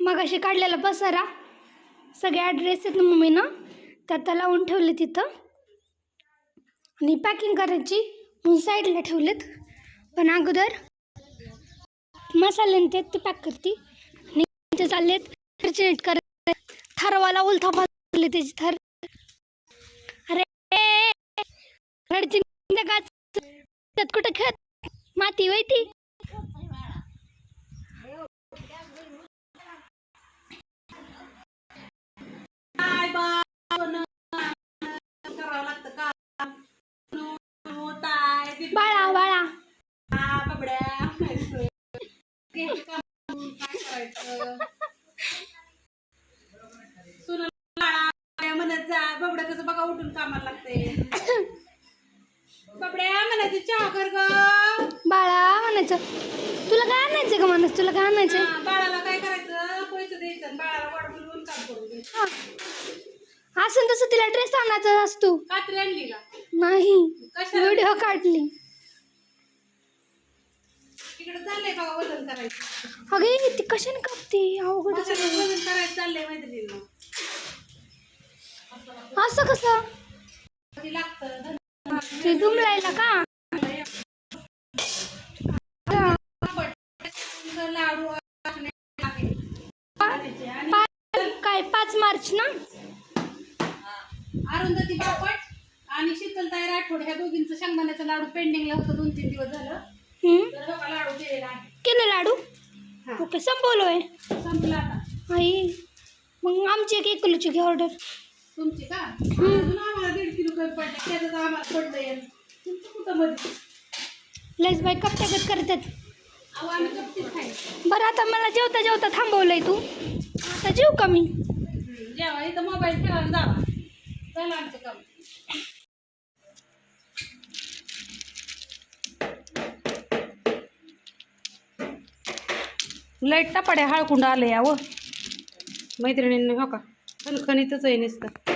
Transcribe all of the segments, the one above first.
मग अशी काढलेला पसारा. सगळे ॲड्रेस आहेत ना मम्मीनं. त्यात लावून ठेवले तिथं. आणि पॅकिंग करायची म्हणून साईडला ठेवलेत. पण अगोदर मसाले ते ते पॅक करते. आणि इथे चाललेत. नीट करत थरवाला उलथा पाजले त्याची थर. अरे! रडची त्यात कुठं खेळत? माती वैती काय बा करावं लागतं का ताय ते बाळा बाळा बा, बाबड्या ते काम काय करायचं सुनाला बाळा म्हणत जा बाबड्या कसं बघा उठून कामाला लागते बाबड्या म्हणायचं चहा कर ग बाळा म्हणायचं तुला काय आणायचं का माणूस तुला काय आणायचं बाळाला काय करायचं? पैसे द्यायचं आणि बाळाला वाट बोलवून काम करून द्यायचं असं तसं तिला ड्रेस आणायचा असतो कात्री आणली का? नाही. कशाला? व्हिडिओ काढली. तिकडे चाललंय का वजन करायचं. अगे ती कशाने कापते? अवघड कशाला वजन करायचं चाललंय मैत्रिणींना. असं कसं? कधी लागतं. ते दुमलायला का? काय पाच मार्च ना? अरुंधती बापट आणि शीतलताई राठोड ह्या दोघींचं शेंगदाण्याचं लाडू पेंडिंगला होतं दोन तीन दिवस झालं. हम्म. तर का लाडू केलेला आहे. केलं लाडू? हा. ओके संपवलोय. संपला आता. आई मग आमची एक एक किलोची घे ऑर्डर तुमची का? अजून आम्हाला दीड किलो कमी पडले त्याचं आम्हाला पडलंय. तुमचं कुठं मध्ये लस बाई कपट्यागत करतात. बरं आता मला जेवता जेवता थांबवलंय तू. आता जेव का मी? इथं मोबाईल खेळायला जावा. झालं आमचं काम लाइट टापाड्या हळकुंड आलं यावं मैत्रिणींनी हो का? खणखणीतच आहे नुसतं.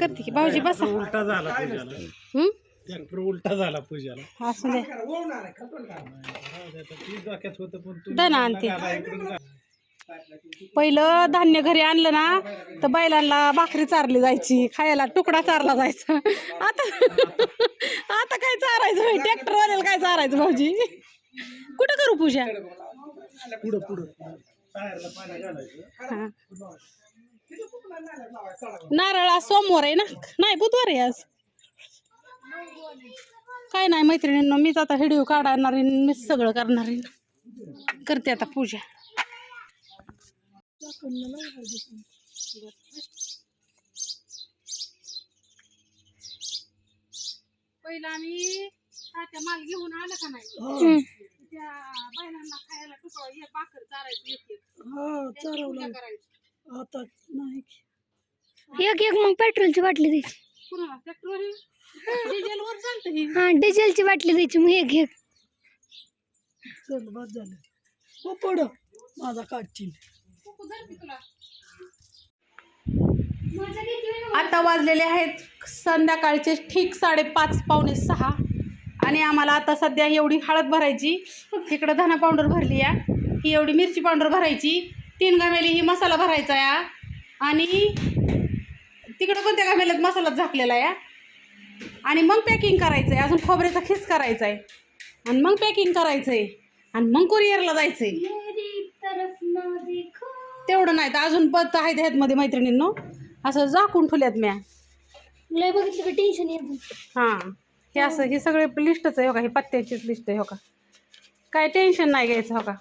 करते की भाऊजी बसा. उलटा झाला पूजाला? ट्रॅक्टर उलटा झाला पूजाला. असू दे. ती डोक्यात होतं पण तू दण आणते. पहिलं धान्य घरी आणलं ना तर बैलांना भाकरी चारली जायची खायला तुकडा चारला जायचा. आता आता काय चारायचं ट्रॅक्टरवाल्याला काय चारायचं भाऊजी? कुठं करू पूजा? पुढं पुढं. हा. नारळ आज सोमवार आहे ना? नाही बुधवार आहे आज. काय नाही मैत्रिणींनो मीच आता व्हिडिओ काढणार आहे मीच सगळं करणार आहे. करते आता पूजा. पहिला आम्ही तात्या माल घेऊन आलं का नाही? हम्म. त्या बैलांना खायला तुकडा हे भाकर चारायचं एक एक. हा करायची. आता नाही एक एक मग पेट्रोलची बाटली द्यायची. पुन्हा चालतं ही. हा डिझेलची बाटली द्यायची मग एक एक. चल बस झालं. हो पड. माझा काढतील आता वाजलेले आहेत संध्याकाळचे ठीक साडेपाच पावणे सहा. आणि आम्हाला आता सध्या एवढी हळद भरायची. तिकडं धना पावडर भरली आहे. ही एवढी मिरची पावडर भरायची. तीन घामेली ही मसाला भरायचा या. आणि तिकडं कोणत्या घामेल्यात मसाला झाकलेला आहे आणि मग पॅकिंग करायचं आहे अजून खोबऱ्याचा खिस करायचा आहे आणि मग पॅकिंग करायचं आहे आणि मग कुरिअरला जायचं आहे तेवढं नाही तर अजून पत आहेत ह्यातमध्ये मैत्रिणींनो. असं झाकून ठेवल्यात म्या. लय बघितलं का टेन्शन येत हां. हे असं हे सगळे लिस्टच आहे हो का? हे पत्त्याचीच लिस्ट आहे हो का? काय टेन्शन नाही घ्यायचं हो का?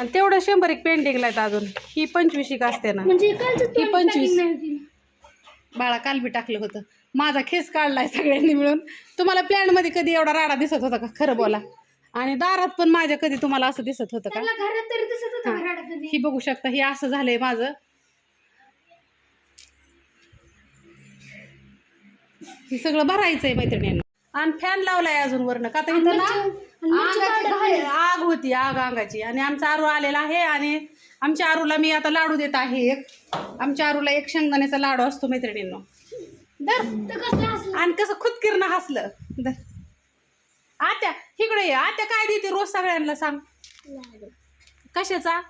आणि तेवढं शंभर एक पेंटिंगला आहेत अजून. ही पंचवीस एक असते ना. म्हणजे ही पंचवीस. बाळा काल बी टाकलं होतं. माझा खेस काढलाय सगळ्यांनी मिळून. तुम्हाला प्लॅनमध्ये कधी एवढा राडा दिसत होता का? खरं बोला. आणि दारात पण माझ्या कधी तुम्हाला असं दिसत होतं का? हा. ही बघू शकता हे असं झालंय माझं. हे सगळं भरायचंय मैत्रिणींना. आणि फॅन लावलाय अजून वरनं. का तर इथं ना? आणि मिरची आगाची powder घाई- आग होती आग अंगाची. आणि आमचा आरू आलेला आहे आणि आमच्या आरूला मी आता लाडू देत आहे एक. आमच्या आरूला एक शेंगदाण्याचा लाडू असतो मैत्रिणींनो. तर हसलं? आणि कसं खुदकिरणं हसलं. दर आत्या इकडे ये. आत्या काय देते रोज सगळ्यांना सांग. कशाचा?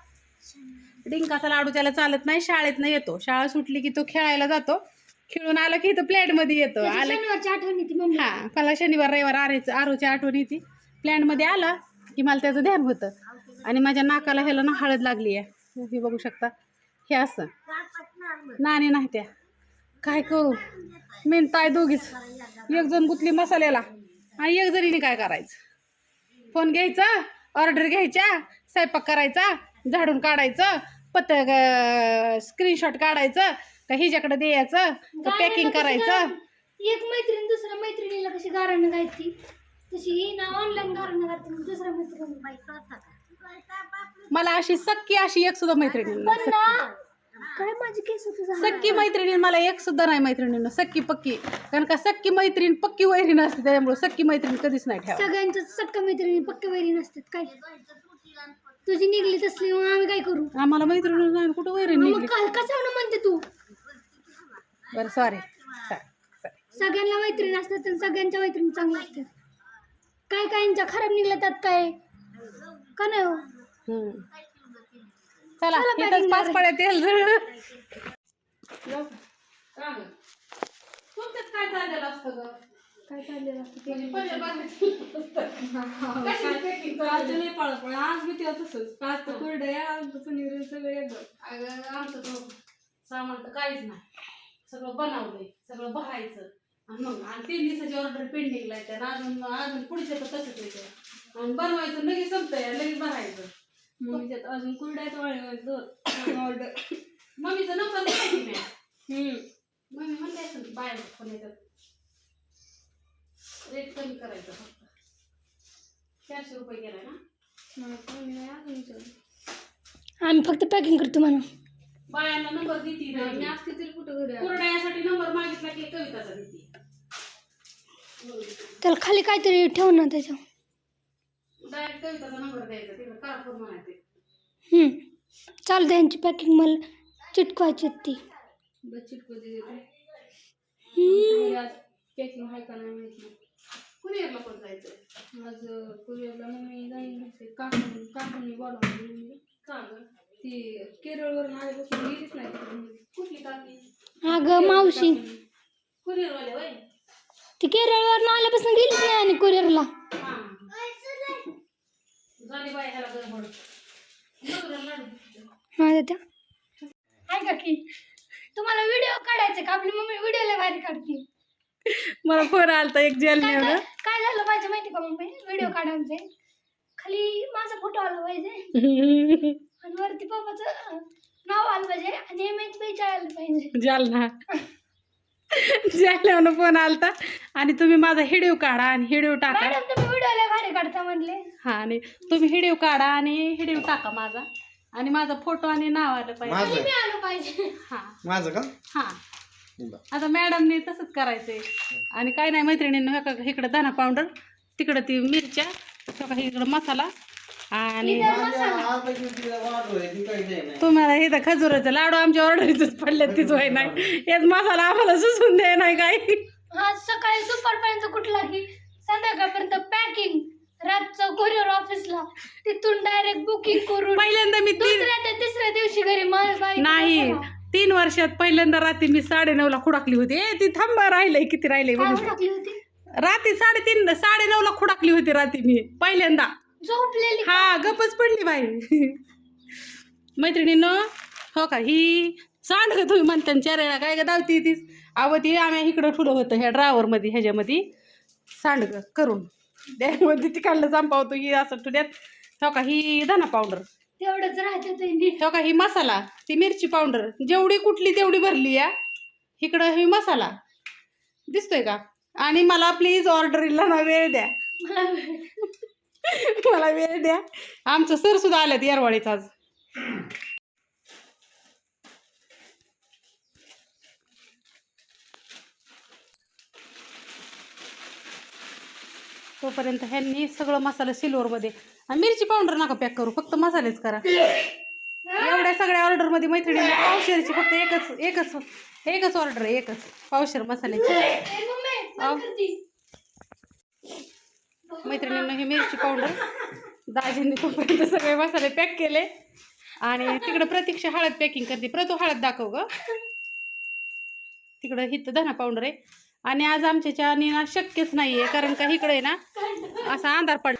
डिंकाचा लाडू त्याला चालत नाही शाळेत नाही येतो. शाळा सुटली की तो खेळायला जातो. खेळून आला की इथं प्लॅटमध्ये येतो. त्याची आलं शनिवारची आठवण येते मम्मी. हा मला शनिवार रविवार आरेच आरोची आठवण येते. प्लॅनमध्ये आला की मला त्याचं ध्यान होतं. आणि माझ्या नाकाला ह्याला ना हळद लागली आहे. हे बघू शकता. हे असं. नाणी नाही त्या. काय करू? मेन ताय दोघीच. एक जण गुतली मसाल्याला आणि एक जणीने काय करायचं? फोन घ्यायचा ऑर्डर घ्यायच्या स्वयंपाक करायचा झाडून काढायचं पत्त स्क्रीनशॉट काढायचं का हिच्याकडे द्यायचं का पॅकिंग करायचं? एक मैत्रीण दुसऱ्या मैत्रिणीला कशी गारणं गायची तशी ही ना ऑनलाईन दुसऱ्या मला अशी सक्की अशी एक सुद्धा मैत्रिणी पण ना काय माझी केस होती सक्की मैत्रिणी मला एक सुद्धा नाही मैत्रिणीनं. सक्की पक्की. कारण का सक्की मैत्रीण पक्की वैरी नसते त्याच्यामुळे सक्की मैत्रीण कधीच नाही ठेवा सगळ्यांच्या सक्का मैत्रिणी पक्के वैरी नसतात काय? तुझी निघली तसली मग आम्ही काय करू? आम्हाला मैत्रिणी नाही कुठं वैरी मग निघली? काय कशावर म्हणते तू? बरं सॉरी सगळ्यांना मैत्रीण असतात आणि सगळ्यांच्या मैत्रिणी चांगल्या असतात. काय काहींच्या खराब निघल्या त्यात काय? का नाही हो? चला चला इथंच packing पाच करा. पड्या तेल. जळलं तुमच्यात काय चाललेलं असतं गं? काय चाललेलं असतं ते. म्हणजे पनीर बांधायचं. कशी packing करायचं? आज मी तेव्हा तसंच. आज तर पनीर सगळं एकदम अगं, आमचं तर सामान तर काहीच नाही. सगळं बनवलंय सगळं भरायचं आणि मग आणि तीन दिवसाची ऑर्डर पेंडिंगला आहे त्यानं अजून अजून पुढचे तर तसंच येते आणि बनवायचं लगेच संपतंय लगेच भरायचं. मग त्यात अजून कुरड्याच वाढवायचं ऑर्डर मम्मीचा नंबर नाही की नाही मम्मी म्हणते असेल बाहेर फोन येतात. रेट कमी करायचं फक्त. चारशे रुपये गेला ना. आम्ही फक्त पॅकिंग करतो म्हणून. बायांना नंबर देते मी असते तरी कुठं घरी. कुरड्यासाठी नंबर मागितला की कविताचा देते. त्याला खाली काहीतरी ठेव ना त्याच्यावर डायरेक्ट कविताचा नंबर द्यायचा तिकडे कारपूर म्हणायचे. हम्म. चालतं यांची पॅकिंग मला चिटकवायची ती. बस चिटकू दे देते. हम्म. घरी आज पॅकिंग आहे का नाही माहीत कुरिअरला पण जायचं आज कुरिअरला मम्मी जाईन असे काकून काकूननी बोलावलं मम्मी का गं? ती केरळवरून आल्यापासून गेलीच नाही तिकडे मम्मी. कुठली काकी? अगं मावशी. कुरिअरवाले. ती केरळवर आल्यापासून गेलीच नाही आणि कुरिअरला? हा माझ्या त्या ऐका की तुम्हाला व्हिडिओ काढायचे का? आपली मम्मी व्हिडिओ लय भारी काढते. मला फोन आलता एक जेल काय काय काय झालं पाहिजे माहिती का मम्मी? व्हिडिओ काढायचे. खाली माझा फोटो आला पाहिजे. आणि वरती पप्पाचं नाव आलं पाहिजे आणि एम एच आलं पाहिजे. जालना. जालन्यावरून फोन आलता. आणि तुम्ही माझा हिडिओ काढा आणि हिडिओ टाका. मॅडम तुम्ही व्हिडिओ लय भारी काढता म्हणले. हा आणि तुम्ही हिडिओ काढा आणि हिडिओ टाका माझा. आणि माझा फोटो आणि नाव आलं पाहिजे. माझं. मी आलो पाहिजे. हा. माझं का? हा. आता मॅडमने तसंच करायचंय. आणि काय नाही मैत्रिणींना हे का इकडं दाना पावडर तिकडं ती मिरच्या इकडं मसाला. आणि तुम्हाला हे तर खजुराचं लाडू आमच्या ऑर्डरीच पडले तीच होय नाही. हेच मसाला आम्हाला सुचून दे नाही काही. आज सकाळी दुपारपर्यंत कुठला की संध्याकाळपर्यंत पॅकिंग रातचं कोरिअर ऑफिसला तिथून डायरेक्ट बुकिंग करून. पहिल्यांदा मी दुसऱ्या ते तिसऱ्या दिवशी घरी नाही. तीन वर्षात पहिल्यांदा रात्री मी साडे नऊला खुडाकली होती. ए ती थांबा राहिलंय किती राहिलंय काय बघू. टाकली होती? रात्री साडेतीन साडे नऊला खुडाकली होती रात्री मी पहिल्यांदा. झोपलेली. हा गपच पडली बाई. मैत्रिणीनं हो का? ही सांड का तुम्ही म्हणता चेहऱ्याला काय का धावती ती? अव ती आम्ही इकडं ठुलं होतं ह्या ड्रायव्हरमध्ये ह्याच्यामध्ये. सांडग करून. त्यामध्ये तिकडलं संपावतो ही असं ठुल्यात हो का? ही धना पावडर तेवढंच राहते हो का? ही मसाला ती मिरची पावडर जेवढी कुठली तेवढी भरली या. इकडं ही मसाला. दिसतोय का? आणि मला प्लीज ऑर्डरीला ना वेळ द्या. मला वेळ द्या. आमचं सर सुद्धा आल्यात येरवाडीच आज. तोपर्यंत ह्यांनी सगळं मसाला सिल्वरमध्ये आणि मिरची पावडर नका पॅक करू फक्त मसालेच करा. एवढ्या सगळ्या ऑर्डरमध्ये मैत्रिणी पावशेरची फक्त एकच एकच एकच ऑर्डर आहे एकच. पावशेर मसाल्याची ए, मम्मी, बंद कर ती. मैत्रिणींना ही मिरची पावडर दाजींनी तोपर्यंत सगळे मसाले पॅक केले. आणि तिकडं प्रतीक्षा हळद पॅकिंग करते. प्रतो हळद दाखव ग. तिकडं हिथं धना पावडर आहे. आणि आज आमच्या चहानी ना शक्यच नाही आहे कारण का इकडे आहे ना असा अंधार पड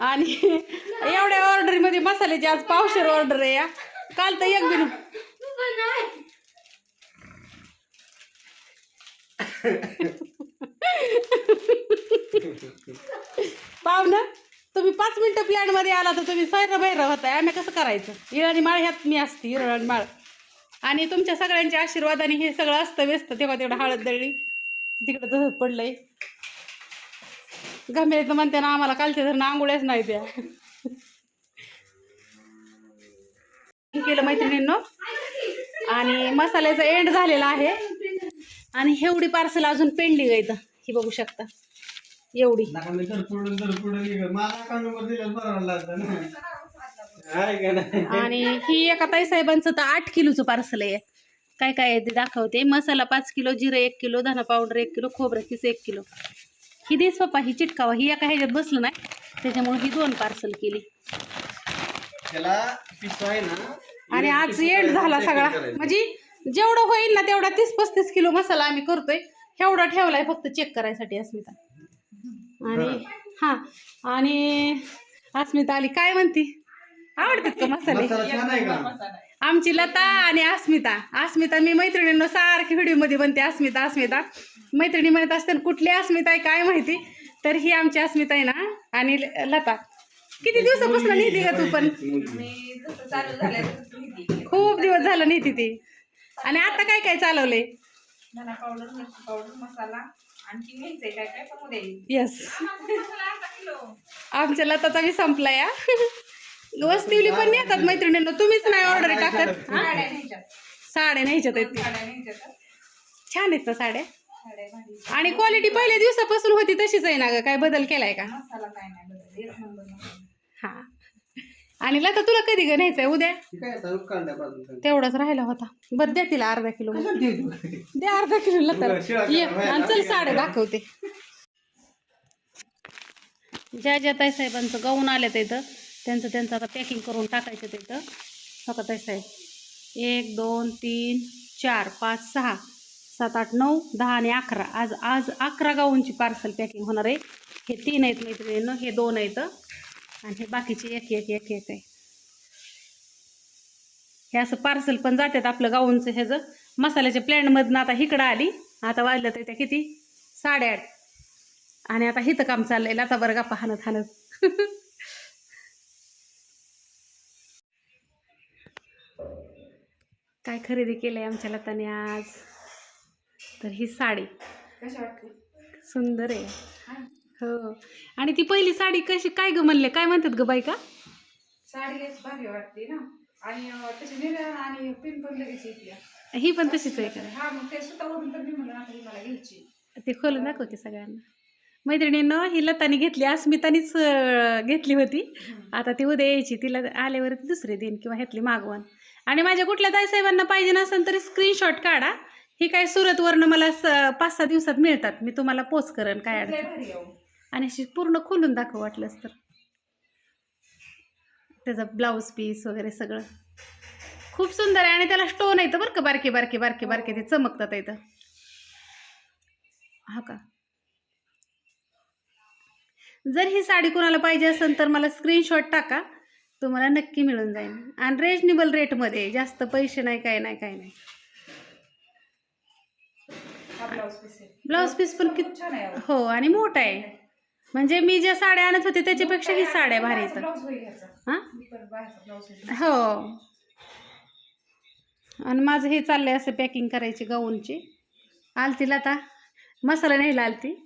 आणि एवढ्या ऑर्डरमध्ये मसाल्याची आज पावशेर ऑर्डर आहे या. काल तर एक बिन पप्पा, ना तुम्ही पाच मिनटं प्लॅनमध्ये आला तर तुम्ही सैर बैर होताय. आम्ही कसं करायचं? इराणी माळ ह्यात मी असते इराणी माळ. आणि तुमच्या सगळ्यांच्या आशीर्वादाने हे सगळं असतं व्यस्त. तेव्हा तेवढं हळद दळली. तिकडं तसंच पडलंय. गंभीर तर म्हणते ना आम्हाला कालच्या धरणं आंघोळ्याच नाही त्या केलं मैत्रिणींनो. आणि मसाल्याचा एंड झालेला आहे. आणि एवढी पार्सल अजून पेंडिंग आहे इथं. ही बघू शकता. एवढी. आणि ही एका ताईसाहेबांचं तर आठ किलोचं पार्सल आहे. काय काय आहे ते दाखवते. मसाला पाच किलो जिरं एक किलो धना पावडर एक किलो खोबरं किस एक किलो. ही देस पप्पा ही चिटकावा. ही एका ह्याच्यात बसलं नाही. त्याच्यामुळे ही दोन पार्सल केली. आणि आज एंड झाला सगळा. म्हणजे जेवढं होईल ना तेवढा तीस पस्तीस किलो मसाला आम्ही करतोय. एवढा ठेवलाय फक्त चेक करायसाठी अस्मिता. आणि हा आणि अस्मिता आली. काय म्हणती? आवडतात का मसाले? मसाला छान आहे का? आमची लता आणि अस्मिता. अस्मिता मी मैत्रिणींना सारखी व्हिडिओमध्ये म्हणते अस्मिता अस्मिता. मैत्रिणी म्हणत असते कुठली अस्मिता आहे काय माहिती? तर ही आमची अस्मिता आहे ना. आणि लता किती दिवसापासून नेती का तू पण? खूप दिवस झालं नेती ती. आणि आता काय काय चालवलंय? धना पावडर मिरची पावडर मसाला आणखी घ्यायचंय काय काय पण उद्या येईल येस मसाला अर्धा किलो. आमच्या लताचा बी संपला या वस्तीवली पण नेतात मैत्रिणींना. तुम्हीच नाही ऑर्डर टाकत? हा? साड्या न्यायच्यात साड्या न्यायच्यात आहेत साड्या न्यायच्यात छान आहेत ना साड्या? साड्या भारी आणि क्वालिटी पहिल्या दिवसापासून होती तशीच आहे ना ग? काय बदल केलाय का? मसाला काय नाही बदल. एक नंबर मसाला. हा. आणि लता तुला कधी ग न्यायचंय? उद्या? तेवढाच राहिला होता. बरं द्या तिला अर्धा किलो. द्या अर्धा किलो लता. ये आणि चल साड्या दाखवते. ज्या ज्या ताईसाहेबांचं गाऊन आले इथं त्यांचं त्यांचं आता पॅकिंग करून टाकायचं तिथं हो का ताईसाहेब एक दोन तीन चार पाच सहा सात आठ नऊ दहा आणि अकरा. आज आज अकरा गाऊनची पार्सल पॅकिंग होणार आहे. हे तीन आहेत मैत्रिणीनं हे दोन आहेत. आणि हे बाकीचे एक एक एक एक आहे. हे असं पार्सल पण जातात आपलं गाऊनचं ह्याचं मसाल्याच्या प्लॅनमधनं आता इकडं आली. आता वाजलं तर त्या किती? साडेआठ. आणि आता हिथं काम चाललंय. आता बरं गप्पा हाणत हाणत. काय खरेदी केलंय आमच्या लताने आज? तर ही साडी. सुंदर आहे. हो. आणि ती पहिली साडी कशी काय ग म्हणले? काय म्हणतात ग बाई का साडी लयच भारी वाटते ना. आणि अं, निर्या आणि पिन पण लगेच येते. ही पण तशीच आहे का? हा मग ते स्वतःवरून तर मी म्हणलं आता ही मला घ्यायची. ते खोलून दाखवते सगळ्यांना. मैत्रिणींनो ही लतानी घेतली अस्मितानीच अं, घेतली होती. आता ती उद्या यायची तिला आल्यावर ती दुसरी देईन किंवा ह्यातली मागवण. आणि माझ्या कुठल्या ताईसाहेबांना पाहिजे नसेल तरी स्क्रीनशॉट काढा. ही काय सुरतवरनं मला स- पाच सहा दिवसात मिळतात. मी तुम्हाला पोस्ट करेन काय लय अडचण. भारी आहे अहो. आणि अशी पूर्ण खोलून दाखव वाटलंच तर. त्याचा ब्लाऊज पीस वगैरे सगळं. खूप सुंदर आहे आणि त्याला स्टोन येतं बरं का बारके बारके बारके बारके ते चमकतात इथं. हा का? जर ही साडी कोणाला पाहिजे असेल तर मला स्क्रीनशॉट टाका. तुम्हाला नक्की मिळून जाईल. आणि रिजनेबल रेटमध्ये जास्त पैसे नाही काय नाही काय नाही. हा ब्लाऊज पीस पण किती. हो आणि मोठा आहे. म्हणजे मी ज्या साड्या आणत होते त्याच्यापेक्षा ही साड्या भारी येतात. हां? हो. आणि माझं हे चाललंय असं पॅकिंग करायची गाऊनची. आलती आता. मसाला नाही आलती